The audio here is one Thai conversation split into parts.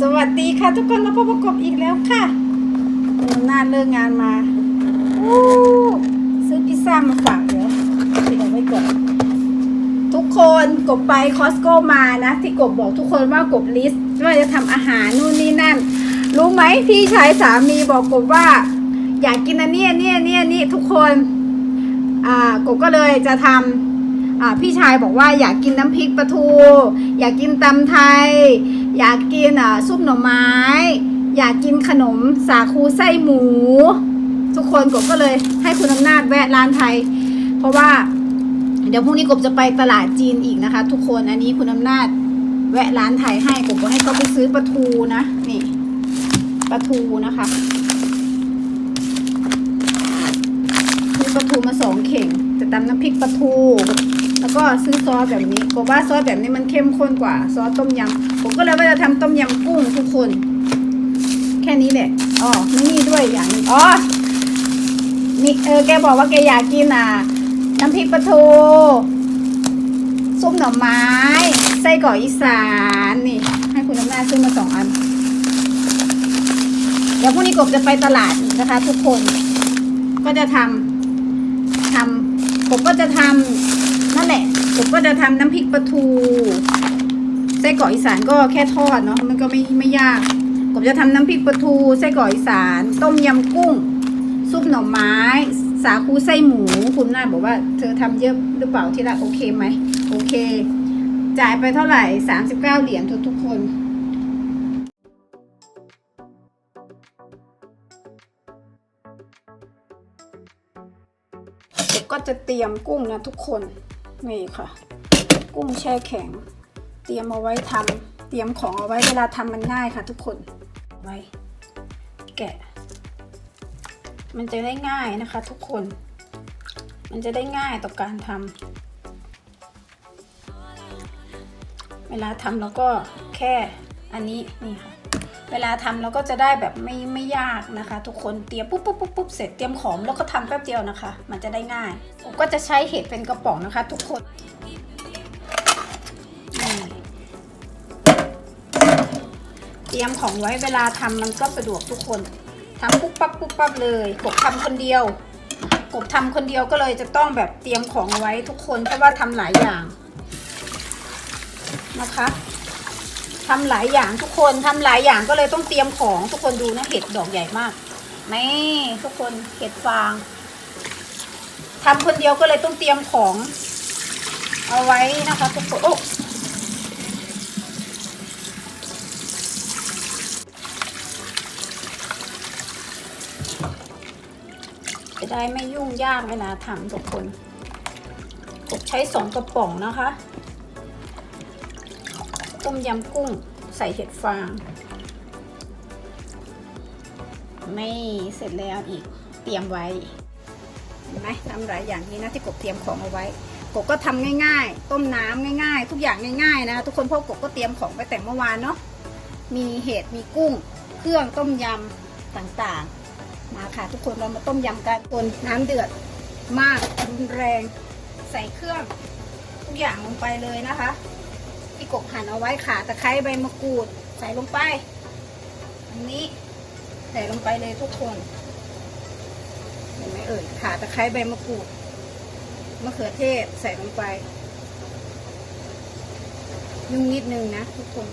สวัสดีค่ะทุกคนมาพบกับกบอีกแล้วค่ะเออน่าเลิกงานมาอู้ซื้อพิซซ่ามาฝากเดี๋ยวปิดเอาไว้ก่อนทุกคนกบไปคอสโก้มานะที่กบบอกทุกคนว่ากบลิสต์ว่าจะทำอาหารนู่นนี่นั่น รู้ไหมพี่ชายสามีบอกกบว่า อยากกินอันเนี้ยเนี่ยเนี่ยนี่ทุกคนอ่ากบก็เลยจะทำอ่าพี่ชายบอกว่าอยากกินน้ำพริกปลาทู อยากกินตำไทย อยากกินอ่าซุปหน่อไม้ อยากกินขนมสาคูไส้หมู ทุกคนกบก็เลยให้คุณอำนาจแวะร้านไทย เพราะว่า เดี๋ยวพรุ่งนี้กบจะไปตลาดจีนอีกนะคะ ทุกคนอันนี้คุณอำนาจแวะร้านไทยให้กบก็ให้เขาไปซื้อปลาทูนะนี่ปลาทูนะคะซื้อปลาทูมาสองเข่งจะตำน้ำพริกปลาทู แล้วก็ซื้อซอสแบบนี้บอกว่าซอสแบบนี้มันเข้มข้นกว่าซอสต้มยำผมก็เลยว่าจะทำต้มยำกุ้งทุกคน แค่นี้แหละอ๋อไม่นี่ด้วยอย่างนึงอ๋อนี่เออแกบอกว่าแกอยากกินอะน้ำพริกปลาทูซุปหน่อไม้ไส้กรอกอีสานนี่ ให้คุณน้ำหน้าซื้อมาสองอัน เดี๋ยวพรุ่งนี้กบจะไปตลาดนะคะ ทุกคน ก็จะทำทำผมก็จะทำ นั่นแหละ ผมก็จะทำน้ำพริกปลาทูไส้กรอกอีสานก็แค่ทอดเนาะมันก็ไม่ไม่ยาก ผมจะทำน้ำพริกปลาทูไส้กรอกอีสาน ต้มยำกุ้ง ซุปหน่อไม้ สาคูไส้หมู คุณน่าบอกว่าเธอทำเยอะหรือเปล่าที่ละโอเคไหมโอเค จ่ายไปเท่าไหร่สามสิบเก้าเหรียญทุกทุกคนก็จะเตรียมกุ้งนะทุกคน นี่ค่ะ กุ้งแช่แข็ง เตรียมเอาไว้ทำเตรียมของเอาไว้เวลาทำมันง่ายค่ะ ทุกคนไว้แกะ มันจะได้ง่ายนะคะ ทุกคน มันจะได้ง่ายต่อการทำเวลาทำเราก็แค่อันนี้นี่ค่ะ เวลาทำเราก็จะได้แบบไม่ไม่ยากนะคะ ทุกคนเตรียมปุ๊บปุ๊บปุ๊บปุ๊บเสร็จเตรียมของแล้วก็ทำแป๊บเดียวนะคะ มันจะได้ง่าย ผมก็จะใช้เห็ดเป็นกระป๋องนะคะ ทุกคนเตรียมของไว้เวลาทำมันก็สะดวกทุกคนทำปุ๊บปั๊บปุ๊บปั๊บเลยกบทำคนเดียวกบทำคนเดียวก็เลยจะต้องแบบเตรียมของไว้ทุกคนเพราะว่าทำหลายอย่างนะคะ ทำหลายอย่างทุกคนทำหลายอย่างก็เลยต้องเตรียมของทุกคนดูนะเห็ดดอกใหญ่มากนี่ทุกคนเห็ดฟางทำคนเดียวก็เลยต้องเตรียมของ เอาไว้นะคะทุกคนโอ้จะได้ไม่ยุ่งยากเวลาทำทุกคนกบใช้สองกระป๋องนะคะ ต้มยำกุ้งใส่เห็ดฟาง ไม่เสร็จแล้วอีกเตรียมไว้เห็นไหมทำหลายอย่างนี้นะที่กบเตรียมของเอาไว้กบก็ทำง่าย ๆ ต้มน้ำง่าย ๆ ทุกอย่างง่ายๆนะทุกคนเพราะกบก็เตรียมของไปแต่เมื่อวานเนาะมีเห็ดมีกุ้ง เครื่องต้มยำต่างๆมาค่ะทุกคนเรามาต้มยำกันคนน้ำเดือดมากรุนแรง ใส่เครื่องทุกอย่างลงไปเลยนะคะ ที่กบหั่นเอาไว้ขาตะไคร้ใบมะกรูด ใส่ลงไป อันนี้ใส่ลงไปเลยทุกคนเห็นไหมเอ่ยขาตะไคร้ใบมะกรูดมะเขือเทศใส่ลงไปนุ่งนิดนึงนะทุกคน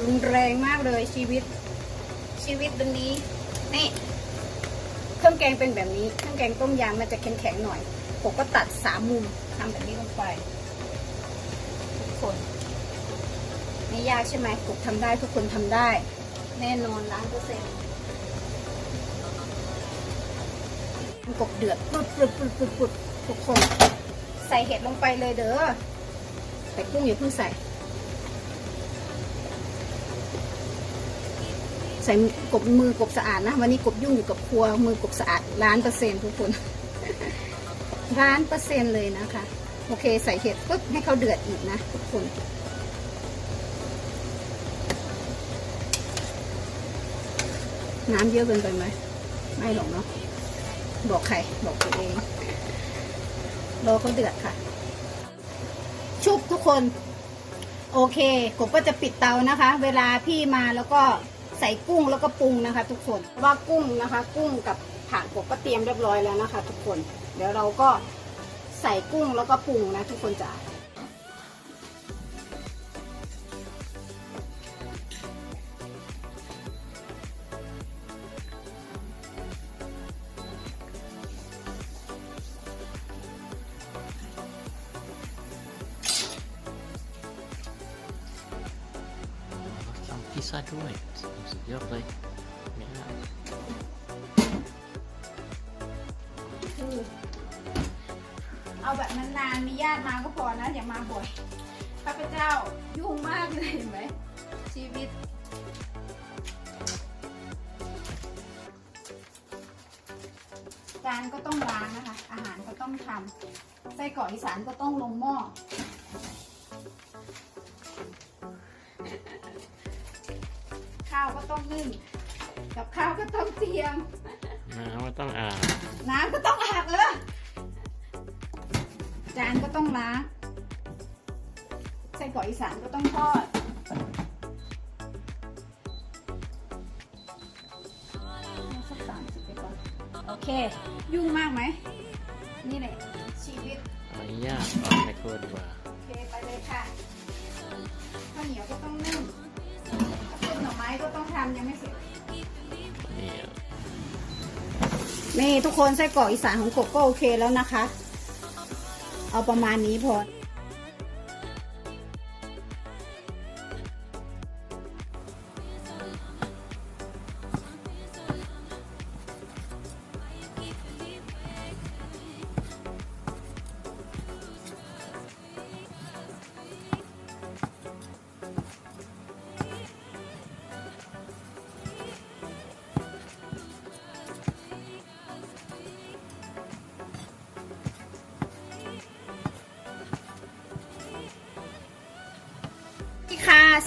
รุนแรงมากเลยชีวิต ชีวิตวันนี้นี่เครื่องแกงเป็นแบบนี้ เครื่องแกงต้มยำมันจะแข็งๆหน่อยผมก็ตัดสามมุม ทำแบบนี้ลงไป ทุกคนไม่ยากใช่ไหมผมทำได้ทุกคนทำได้ แน่นอนล้านเปอร์เซ็นต์กบเดือดปุดปุดปุดปุดปุดทุกคน ใส่เห็ดลงไปเลยเด้อใส่กุ้งอย่าเพิ่งใส่ ใส่กบมือกบสะอาดนะ วันนี้กบยุ่งอยู่กับครัวมือกบสะอาดล้านเปอร์เซ็นต์ทุกคน ล้านเปอร์เซ็นต์เลยนะคะ โอเคใส่เห็ดปุ๊บให้เขาเดือดอีกนะทุกคนน้ำเยอะเกินไปไหมไม่หรอกเนาะบอกใครบอกตัวเองรอเขาเดือดค่ะ ชุบทุกคน โอเคกบก็จะปิดเตานะคะ เวลาพี่มาแล้วก็ใส่กุ้งแล้วก็ปรุงนะคะ ทุกคนว่ากุ้งนะคะ กุ้งกับ ผักกบก็เตรียมเรียบร้อยแล้วนะคะ ทุกคน เดี๋ยวเราก็ใส่กุ้งแล้วก็ปรุงนะทุกคนจ๋าทำพิซซ่าด้วยสุดยอดเลย เอาแบบนานๆมีญาติมาก็พอนะอย่ามาบ่อยข้าพเจ้ายุ่งมากเลยเห็นไหมชีวิตจานก็ต้องล้างนะคะ อาหารก็ต้องทำไส้กรอกอีสานก็ต้องลงหม้อข้าวก็ต้องนึ่งกับข้าวก็ต้องเตรียมน้ำก็ต้องอาบน้ำก็ต้องอาบเออ จานก็ต้องล้าง ไส้กรอกอีสานก็ต้องทอด สักสามสิบไปก่อน โอเค ยุ่งมากไหม นี่แหละชีวิตเอายากออกในครัวดีกว่าโอเค ไปเลยค่ะ ข้าวเหนียวก็ต้องนึ่งต้นหน่อไม้ก็ต้องทำยังไม่เสร็จ นี่นี่ทุกคนไส้กรอกอีสานของกบก็โอเคแล้วนะคะ เอาประมาณนี้พอ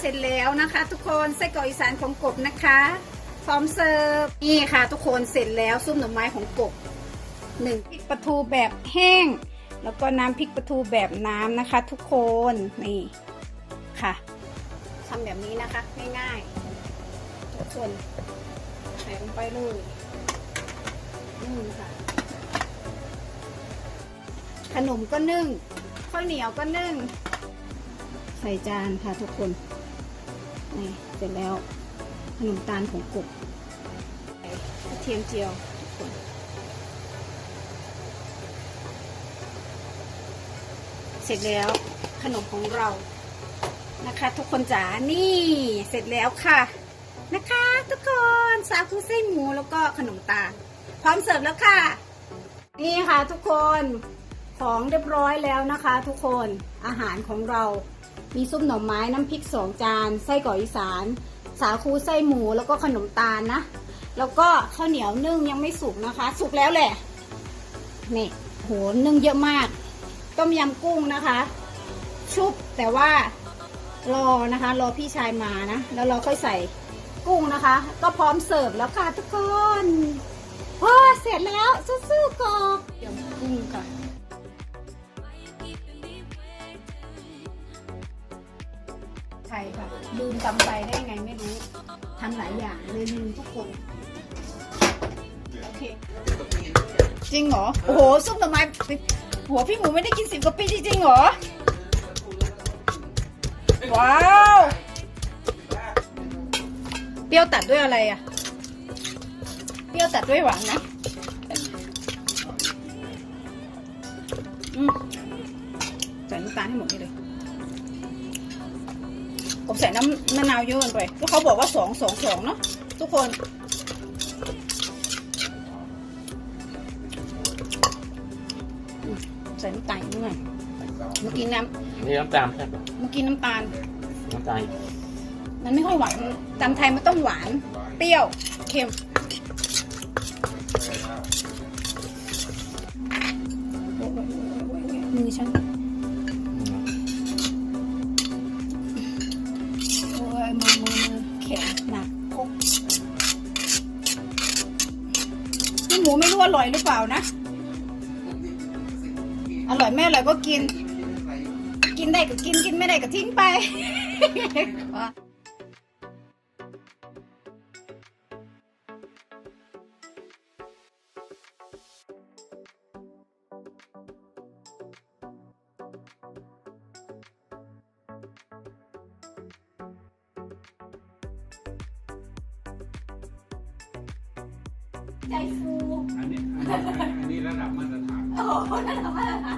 เสร็จแล้วนะคะ ทุกคนไส้กรอกอีสานของกบนะคะ พร้อมเสิร์ฟนี่ค่ะ ทุกคนเสร็จแล้วซุปหน่อไม้ของกบหนึ่งพริกปลาทูแบบแห้ง แล้วก็น้ำพริกปลาทูแบบน้ำนะคะ ทุกคนนี่ค่ะทำแบบนี้นะคะง่ายๆทุกคนใส่ลงไปเลยนี่ค่ะ ขนมก็นึ่งข้าวเหนียวก็นึ่งใส่จานค่ะทุกคน นี่เสร็จแล้วขนมตาลของกบกระเทียมเจียวทุกคนเสร็จแล้วขนมของเรานะคะ ทุกคนจ๋านี่เสร็จแล้วค่ะนะคะ ทุกคนสาคูไส้หมูแล้วก็ขนมตาลพร้อมเสิร์ฟแล้วค่ะ นี่ค่ะทุกคนของเรียบร้อยแล้วนะคะ ทุกคนอาหารของเรา มีซุปหน่อไม้น้ำพริกสองจาน ไส้กรอกอีสาน สาคูไส้หมูแล้วก็ขนมตาลนะ แล้วก็ข้าวเหนียวนึ่งยังไม่สุกนะคะ สุกแล้วแหละนี่โหนึ่งเยอะมาก ต้มยำกุ้งนะคะ ชุบแต่ว่ารอนะคะ รอพี่ชายมานะ แล้วเราค่อยใส่กุ้งนะคะ ก็พร้อมเสิร์ฟแล้วค่ะทุกคนโอ้เสร็จแล้วสู้ๆกอบยำกุ้งค่ะ ใช่ค่ะลืมตำไทยได้ไงไม่รู้ทำหลายอย่างเลยลืมทุกคน โอเค จริงเหรอ โอ้โหซุปหน่อไม้หัวพี่หมูไม่ได้กินสิบกว่าปีจริงๆเหรอ ว้าว เปรี้ยวตัดด้วยอะไรอะ เปรี้ยวตัดด้วยหวานนะอืมใส่น้ำตาลให้หมดนี่เลย ผมใส่น้ำมะนาวเยอะเกินไปก็เขาบอกว่าสองสองสองเนาะทุกคนอืมใส่น้ำตาลอีกหน่อยเมื่อกี้น้นี่น้ำตาลใช่ปะำเมื่อกี้น้ำตาลน้ำตาลมันไม่ค่อยหวานตำไทยมันต้องหวาน เปรี้ยว เค็มโอ๊ยโอ๊ยโอ๊ยโอ๊ยมือฉัน หมูไม่รู้อร่อยหรือเปล่านะ อร่อยแม่อร่อยก็กิน กินได้ก็กินกินไม่ได้ก็ทิ้งไป ใจฟูอันนี้อันนี้อันนี้ระดับมาตรฐาน โอ้โหนั่นทำไมล่ะ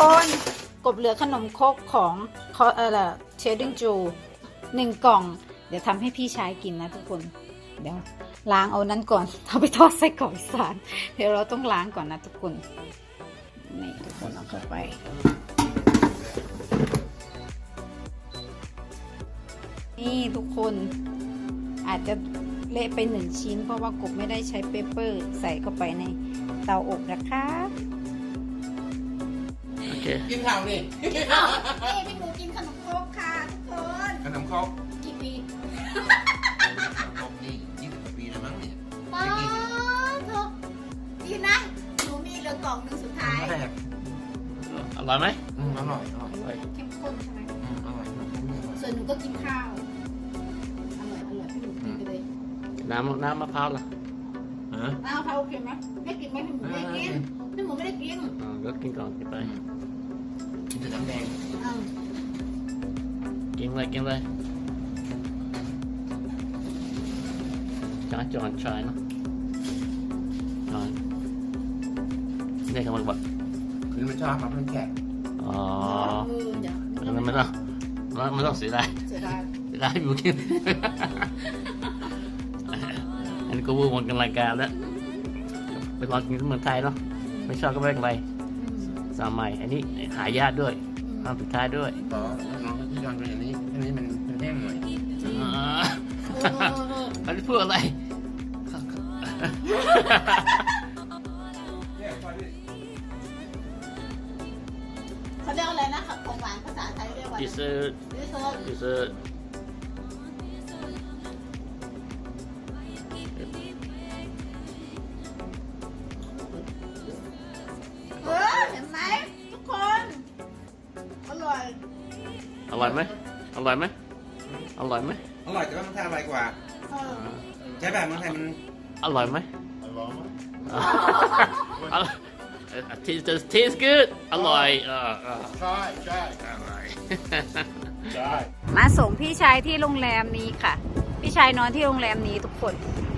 คนกบเหลือขนมคกของคออะไรเชดดิ้งจูหนึ่งกล่อง เดี๋ยวทำให้พี่ชายกินนะทุกคน เดี๋ยวล้างเอานั้นก่อนเอาไปทอดไส้กรอกอีสานเดี๋ยวเราต้องล้างก่อนนะทุกคนนี่ทุกคนเอาเข้าไปนี่ทุกคนอาจจะเละไปหนึ่งชิ้น เพราะว่ากบไม่ได้ใช้เปเปอร์ ใส่เข้าไปในเตาอบนะคะ Okay. กินข้าวนี่อ้าวนี่พี่หมูกินขนมครกค่ะทุกคนขนมครกกี่ปีครกนี่ยี่สิบกว่าปีแล้วมั้งเนี่ยป้าเถอะดีนะหนูมีเหลือกล่องหนึ่งสุดท้ายแรกอร่อยไหมอืมอร่อยอร่อยอร่อยเข้มข้นใช่ไหมอืมอร่อยอร่อยอร่อยส่วนหนูก็กินข้าวอร่อยอร่อยพี่หมูกินไปเลยน้ำน้ำมะพร้าวล่ะฮะอ้าวเขาโอเคไหมไม่กินไหมพี่หมูไม่ได้กินพี่หมูไม่ได้กินอ่าก็กินก่อนกินไปกิน แต่น้ำแดงอ้าวกินเลยกินเลยจ้าจอนชายเนาะจอนนี่เขาบอกว่าคือมันชอบมาเพื่อนแขกอ๋อเออเดี๋ยวมันไม่ต้องมันไม่ต้องเสียดายเสียดายเสียดายอยู่กินอันนี้ก็วูวนกันรายการแล้วไปลองกินที่เมืองไทยเนาะไม่ชอบก็ไม่เป็นไรอืม สามใหม่อันนี้หายากด้วยอืมห้ามปิดท้ายด้วยขอน้องที่ยอนเป็นอย่างนี้อันนี้มันมันแห้งหน่อยอ่าเออเออเอออันนี้พูดอะไรเนี่ยพอดีเขาเรียกอะไรนะของหวานภาษาไทยเรียกว่าดิเซอร์ดิเซอร์ดิเซอร์ ร่อยไหมอร่อยไหมอร่อยไหมอร่อยแต่ว่ามันไทยอร่อยกว่าเออใช่ป่ะเมืองไทยมันอร่อยไหมอร่อยมั้ยอร่อย taste taste good อร่อยเออเออใช่ใช่อร่อยใช่มาส่งพี่ชายที่โรงแรมนี้ค่ะ พี่ชายนอนที่โรงแรมนี้ทุกคนอ